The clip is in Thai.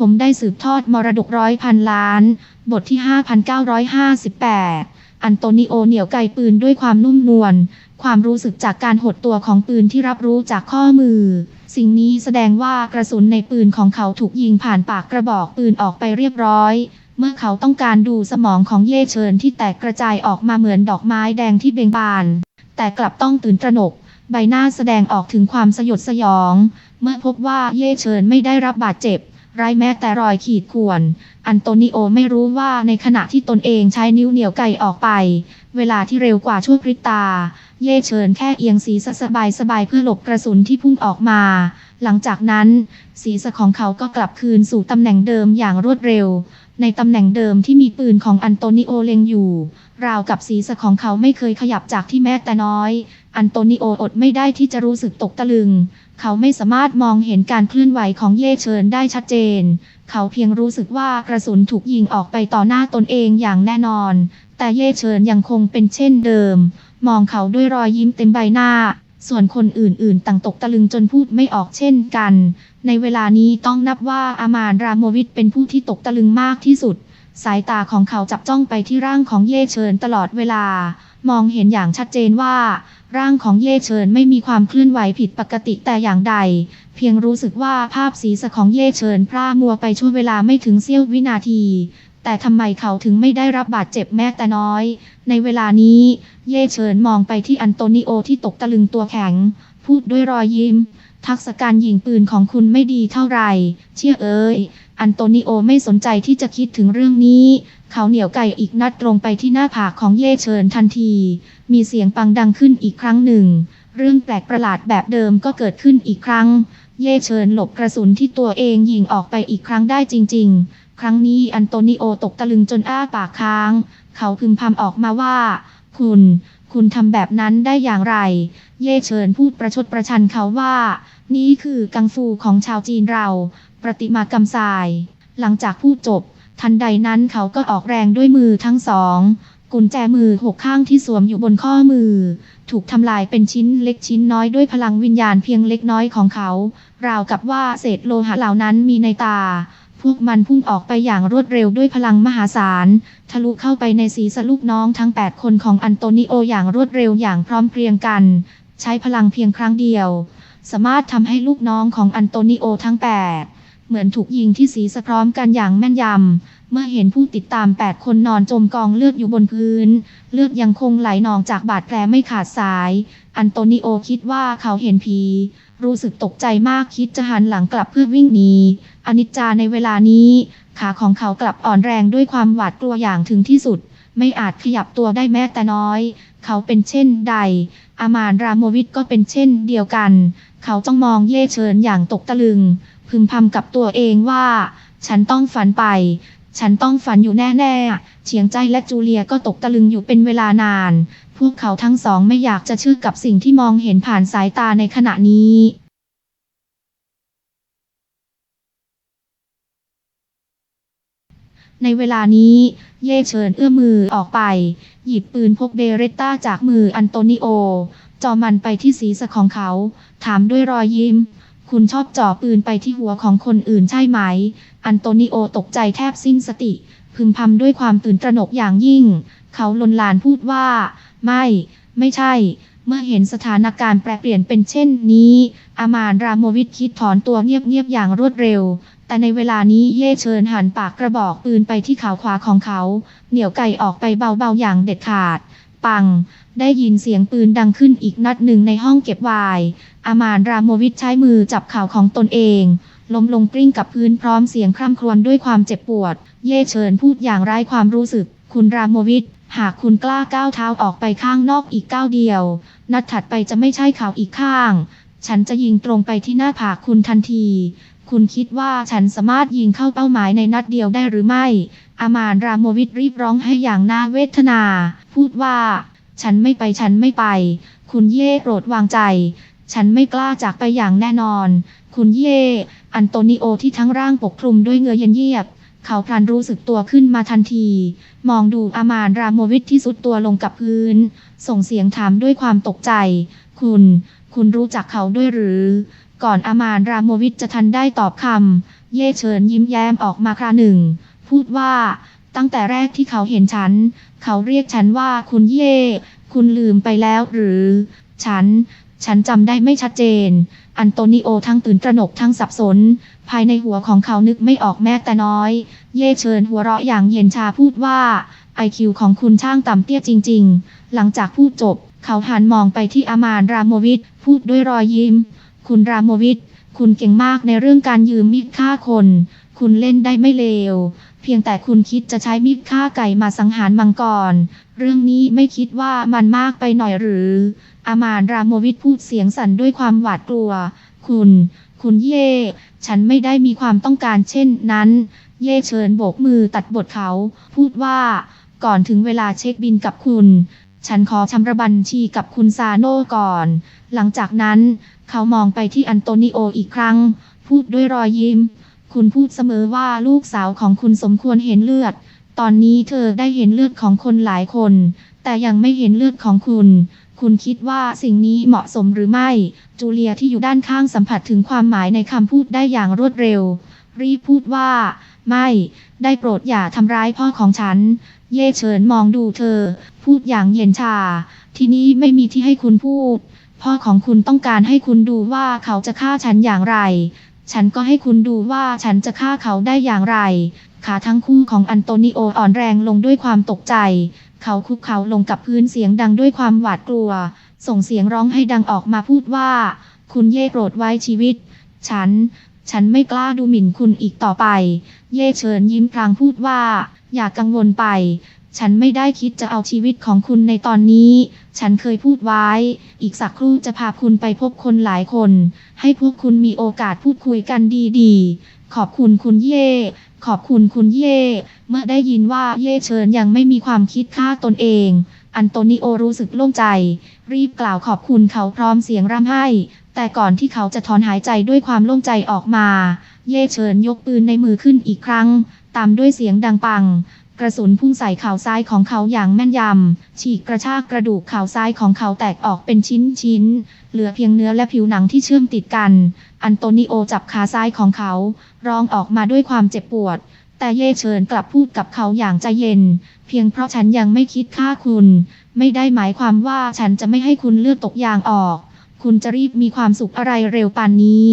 ผมได้สืบทอดมรดกร้อยพันล้าน บทที่ 5958 อันโตนิโอเหนี่ยวไกปืนด้วยความนุ่มนวล ความรู้สึกจากการหดตัวของปืนที่รับรู้จากข้อมือ สิ่งนี้แสดงว่ากระสุนในปืนของเขาถูกยิงผ่านปากกระบอกปืนออกไปเรียบร้อย เมื่อเขาต้องการดูสมองของเย่เฉินที่แตกกระจายออกมาเหมือนดอกไม้แดงที่เบ่งบาน แต่กลับต้องตื่นตระหนก ใบหน้าแสดงออกถึงความสยดสยอง เมื่อพบว่าเย่เฉินไม่ได้รับบาดเจ็บ ไร้แม้แต่รอยขีดข่วน อันโตนิโอไม่รู้ว่าในขณะที่ตนเองใช้นิ้วเหนียวไก่ออกไป เวลาที่เร็วกว่าชั่วพริบตา เย่เฉินแค่เอียงศีรษะสบายสบายๆเพื่อหลบกระสุนที่พุ่งออกมา หลังจากนั้น ศีรษะของเขาก็กลับคืนสู่ตำแหน่งเดิมอย่างรวดเร็ว ในตำแหน่งเดิมที่มีปืนของอันโตนิโอเล็งอยู่ ราวกับศีรษะของเขาไม่เคยขยับจากที่แม้แต่น้อย อันโตนิโออดไม่ได้ที่จะรู้สึกตกตะลึง เขาไม่สามารถมองเห็นการเคลื่อนไหวของเย่เฉินได้ชัดเจน เขาเพียงรู้สึกว่ากระสุนถูกยิงออกไปต่อหน้าตนเองอย่างแน่นอน แต่เย่เฉินยังคงเป็นเช่นเดิม มองเขาด้วยรอยยิ้มเต็มใบหน้า ส่วนคนอื่นๆ ต่างตกตะลึงจนพูดไม่ออกเช่นกัน ในเวลานี้ต้องนับว่าอามานรามวิทเป็นผู้ที่ตกตะลึงมากที่สุด สายตาของเขาจับจ้องไปที่ร่างของเย่เฉินตลอดเวลา มองเห็นอย่างชัดเจนว่า ร่างของเย่เฉินไม่มีความเคลื่อนไหวผิดปกติแต่อย่างใด เพียงรู้สึกว่าภาพศีรษะของเย่เฉินพร่ามัวไปชั่วเวลาไม่ถึงเสี้ยววินาที แต่ทำไมเขาถึงไม่ได้รับบาดเจ็บแม้แต่น้อย ในเวลานี้ เย่เฉินมองไปที่อันโตนิโอที่ตกตะลึงตัวแข็ง พูดด้วยรอยยิ้ม ทักษะการยิงปืนของคุณไม่ดีเท่าไหร่ เชื่อเอ้ยอันโตนิโอไม่สนใจที่จะคิดถึงเรื่องนี้ เขาเหนียวไก่อีกนัดตรงไปที่หน้าผากของเย่เฉินทันที มีเสียงปังดังขึ้นอีกครั้งหนึ่ง เรื่องแปลกประหลาดแบบเดิมก็เกิดขึ้นอีกครั้ง เย่เฉินหลบกระสุนที่ตัวเองยิงออกไปอีกครั้งได้จริง ๆ ครั้งนี้อันโตนิโอตกตะลึงจนอ้าปากค้าง เขาพึมพำออกมาว่า คุณ คุณทำแบบนั้นได้อย่างไร เย่เฉินพูดประชดประชันเขาว่า นี่คือกังฟูของชาวจีนเรา ประติมากรรมทราย หลังจากพูดจบ ทันใดนั้นเขาก็ออกแรงด้วยมือทั้งสอง กุญแจมือหกข้างที่สวมอยู่บนข้อมือ ถูกทำลายเป็นชิ้นเล็กชิ้นน้อยด้วยพลังวิญญาณเพียงเล็กน้อยของเขา ราวกับว่าเศษโลหะเหล่านั้นมีในตา พวกมันพุ่งออกไปอย่างรวดเร็วด้วยพลังมหาศาล ทะลุเข้าไปในศีรษะลูกน้องทั้ง 8 คนของอันโตนิโออย่างรวดเร็วอย่างพร้อมเพรียงกัน ใช้พลังเพียงครั้งเดียว สามารถทำให้ลูกน้องของอันโตนิโอทั้ง 8 เหมือนถูกยิงที่ศีรษะพร้อมกันอย่างแม่นยำ เมื่อเห็นผู้ติดตาม 8 คนนอนจมกองเลือดอยู่บนพื้น เลือดยังคงไหลนองจากบาดแผลไม่ขาดสาย อันโตนิโอคิดว่าเขาเห็นผี รู้สึกตกใจมากคิดจะหันหลังกลับเพื่อวิ่งหนี อนิจจาในเวลานี้ ขาของเขากลับอ่อนแรงด้วยความหวาดกลัวอย่างถึงที่สุด ไม่อาจขยับตัวได้แม้แต่น้อย เขาเป็นเช่นใด อามานรามวิทก็เป็นเช่นเดียวกัน เขาจ้องมองเย่เฉินอย่างตกตะลึง พึมพำกับตัวเองว่า ฉันต้องฝันไป ฉันต้องฝันอยู่แน่ๆ เฉียงใจและจูเลียก็ตกตะลึงอยู่เป็นเวลานาน พวกเขาทั้งสองไม่อยากจะเชื่อกับสิ่งที่มองเห็นผ่านสายตาในขณะนี้ในเวลานี้ เย่เฉินเอื้อมมือออกไป หยิบปืนพกเบเรตต้าจากมืออันโตนิโอ จอมันไปที่ศีรษะของเขา ถามด้วยรอยยิ้ม คุณชอบจ่อปืนไปที่หัวของคนอื่นใช่ไหม อันโตนิโอตกใจแทบสิ้นสติ พึมพำด้วยความตื่นตระหนกอย่างยิ่ง เขาลนลานพูดว่า ไม่ ไม่ใช่ เมื่อเห็นสถานการณ์แปรเปลี่ยนเป็นเช่นนี้ อามานรามวิทคิดถอนตัวเงียบๆอย่างรวดเร็ว แต่ในเวลานี้เย่เชิญหันปากกระบอกปืนไปที่ขาขวาของเขา เหนี่ยวไก่ออกไปเบาๆอย่างเด็ดขาด ปังได้ยินเสียงปืนดังขึ้นอีกนัดหนึ่งในห้องเก็บวน์อามานรามโมวิทใช้มือจับข่าวของตนเอง ล้มลงกลิ้งกับพื้นพร้อมเสียงคร่ำครวญด้วยความเจ็บปวด เย่เชิญพูดอย่างไร้ความรู้สึก คุณรามโมวิทหากคุณกล้าก้าวเท้าออกไปข้างนอกอีกก้าวเดียว นัดถัดไปจะไม่ใช่เข่าอีกข้าง ฉันจะยิงตรงไปที่หน้าผากคุณทันที คุณคิดว่าฉันสามารถยิงเข้าเป้าหมายในนัดเดียวได้หรือไม่ อามานรามโมวิทรีบร้องให้อย่างน่าเวทนา พูดว่า ฉันไม่ไปฉันไม่ไป คุณเย่โปรดวางใจ ฉันไม่กล้าจากไปอย่างแน่นอน คุณเย่อันโตนิโอที่ทั้งร่างปกคลุมด้วยเงือเย็นเยียบ เขาพลันรู้สึกตัวขึ้นมาทันที มองดูอามานรามโมวิทที่สุดตัวลงกับพื้น ส่งเสียงถามด้วยความตกใจ คุณ คุณรู้จักเขาด้วยหรือ ก่อนอามานรามโมวิทจะทันได้ตอบคำเย่เฉินยิ้มแย้มออกมาคราหนึ่ง พูดว่า ตั้งแต่แรกที่เขาเห็นฉัน เขาเรียกฉันว่าคุณเย่ คุณลืมไปแล้วหรือ ฉัน ฉันจำได้ไม่ชัดเจน อันโตนิโอทั้งตื่นตระหนกทั้งสับสน ภายในหัวของเขานึกไม่ออกแม้แต่น้อย เย่เชิญหัวเราะอย่างเย็นชาพูดว่าไอคิวของคุณช่างต่ำเตี้ยจริง ๆ หลังจากพูดจบ เขาหันมองไปที่อามานรามโมวิทพูดด้วยรอยยิ้ม คุณรามโมวิทคุณเก่งมากในเรื่องการยืมมีดฆ่าคน คุณเล่นได้ไม่เลว เพียงแต่คุณคิดจะใช้มีดฆ่าไก่มาสังหารมังกร เรื่องนี้ไม่คิดว่ามันมากไปหน่อยหรือ อามานรามโมวิทพูดเสียงสั่นด้วยความหวาดกลัว คุณ คุณเย่ ฉันไม่ได้มีความต้องการเช่นนั้น เย่เชิญโบกมือตัดบทเขา พูดว่า ก่อนถึงเวลาเช็คบินกับคุณ ฉันขอชำระบัญชีกับคุณซาโน่ก่อน หลังจากนั้น เขามองไปที่อันโตนิโออีกครั้ง พูดด้วยรอยยิ้ม คุณพูดเสมอว่าลูกสาวของคุณสมควรเห็นเลือด ตอนนี้เธอได้เห็นเลือดของคนหลายคน แต่ยังไม่เห็นเลือดของคุณ คุณคิดว่าสิ่งนี้เหมาะสมหรือไม่ จูเลียที่อยู่ด้านข้างสัมผัสถึงความหมายในคำพูดได้อย่างรวดเร็ว รีพูดว่า ไม่ ได้โปรดอย่าทำร้ายพ่อของฉัน เย่เฉินมองดูเธอ พูดอย่างเย็นชา ที่นี้ไม่มีที่ให้คุณพูด พ่อของคุณต้องการให้คุณดูว่าเขาจะฆ่าฉันอย่างไร ฉันก็ให้คุณดูว่าฉันจะฆ่าเขาได้อย่างไร ขาทั้งคู่ของอันโตนิโออ่อนแรงลงด้วยความตกใจ เขาคุกเข่าลงกับพื้นเสียงดังด้วยความหวาดกลัว ส่งเสียงร้องให้ดังออกมาพูดว่า คุณเย่โปรดไว้ชีวิต ฉัน ฉันไม่กล้าดูหมิ่นคุณอีกต่อไป เย่เชิญยิ้มพลางพูดว่า อย่ากังวลไป ฉันไม่ได้คิดจะเอาชีวิตของคุณในตอนนี้ ฉันเคยพูดไว้ อีกสักครู่จะพาคุณไปพบคนหลายคน ให้พวกคุณมีโอกาสพูดคุยกันดีๆ ขอบคุณคุณเย่ ขอบคุณคุณเย่ เมื่อได้ยินว่าเย่เชิญยังไม่มีความคิดฆ่าตนเอง อันโตนิโอรู้สึกโล่งใจ รีบกล่าวขอบคุณเขาพร้อมเสียงร่ำไห้ แต่ก่อนที่เขาจะถอนหายใจด้วยความโล่งใจออกมา เย่เชิญยกปืนในมือขึ้นอีกครั้ง ตามด้วยเสียงดังปัง กระสุนพุ่งใส่เข่าซ้ายของเขาอย่างแม่นยำ ฉีกกระชากกระดูกเข่าซ้ายของเขาแตกออกเป็นชิ้นชิ้น เหลือเพียงเนื้อและผิวหนังที่เชื่อมติดกัน อันโตนิโอจับขาซ้ายของเขา ร้องออกมาด้วยความเจ็บปวด แต่เย่เชิญกลับพูดกับเขาอย่างใจเย็น เพียงเพราะฉันยังไม่คิดฆ่าคุณ ไม่ได้หมายความว่าฉันจะไม่ให้คุณเลือดตกยางออก คุณจะรีบมีความสุขอะไรเร็วปานนี้